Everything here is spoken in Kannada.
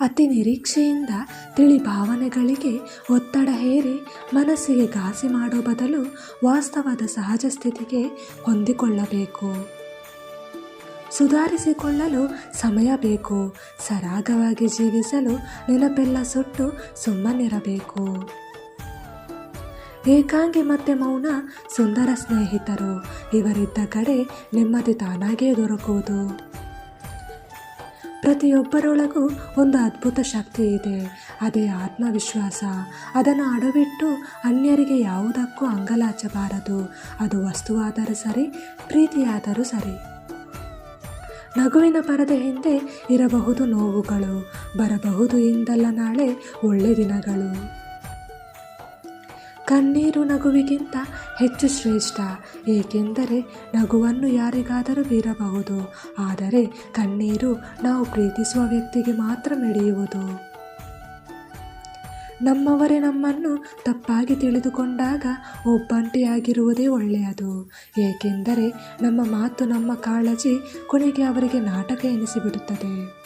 ಅತಿ ನಿರೀಕ್ಷೆಯಿಂದ ತಿಳಿ ಭಾವನೆಗಳಿಗೆ ಒತ್ತಡ ಹೇರಿ ಮನಸ್ಸಿಗೆ ಘಾಸಿ ಮಾಡೋ ಬದಲು ವಾಸ್ತವದ ಸಹಜ ಸ್ಥಿತಿಗೆ ಹೊಂದಿಕೊಳ್ಳಬೇಕು. ಸುಧಾರಿಸಿಕೊಳ್ಳಲು ಸಮಯ ಬೇಕು. ಸರಾಗವಾಗಿ ಜೀವಿಸಲು ನೆನಪೆಲ್ಲ ಸುಟ್ಟು ಸುಮ್ಮನಿರಬೇಕು. ಏಕಾಂಗಿ ಮತ್ತೆ ಮೌನ ಸುಂದರ ಸ್ನೇಹಿತರು. ಇವರಿದ್ದ ಕಡೆ ನೆಮ್ಮದಿ ತಾನಾಗೇ ದೊರಕುವುದು. ಪ್ರತಿಯೊಬ್ಬರೊಳಗೂ ಒಂದು ಅದ್ಭುತ ಶಕ್ತಿ ಇದೆ. ಅದೇ ಆತ್ಮವಿಶ್ವಾಸ. ಅದನ್ನು ಅಡವಿಟ್ಟು ಅನ್ಯರಿಗೆ ಯಾವುದಕ್ಕೂ ಅಂಗಲಾಚಬಾರದು. ಅದು ವಸ್ತುವಾದರೂ ಸರಿ, ಪ್ರೀತಿಯಾದರೂ ಸರಿ. ನಗುವಿನ ಪರದೆ ಹಿಂದೆ ಇರಬಹುದು ನೋವುಗಳು. ಬರಬಹುದು ಎಂದಲ್ಲ ನಾಳೆ ಒಳ್ಳೆ ದಿನಗಳು. ಕಣ್ಣೀರು ನಗುವಿಗಿಂತ ಹೆಚ್ಚು ಶ್ರೇಷ್ಠ, ಏಕೆಂದರೆ ನಗುವನ್ನು ಯಾರಿಗಾದರೂ ಬೀರಬಹುದು. ಆದರೆ ಕಣ್ಣೀರು ನಾವು ಪ್ರೀತಿಸುವ ವ್ಯಕ್ತಿಗೆ ಮಾತ್ರ ಮಿಡಿಯುವುದು. ನಮ್ಮವರೇ ನಮ್ಮನ್ನು ತಪ್ಪಾಗಿ ತಿಳಿದುಕೊಂಡಾಗ ಒಬ್ಬಂಟಿಯಾಗಿರುವುದೇ ಒಳ್ಳೆಯದು. ಏಕೆಂದರೆ ನಮ್ಮ ಮಾತು ನಮ್ಮ ಕಾಳಜಿ ಕೊನೆಗೆ ಅವರಿಗೆ ನಾಟಕ ಎನಿಸಿಬಿಡುತ್ತದೆ.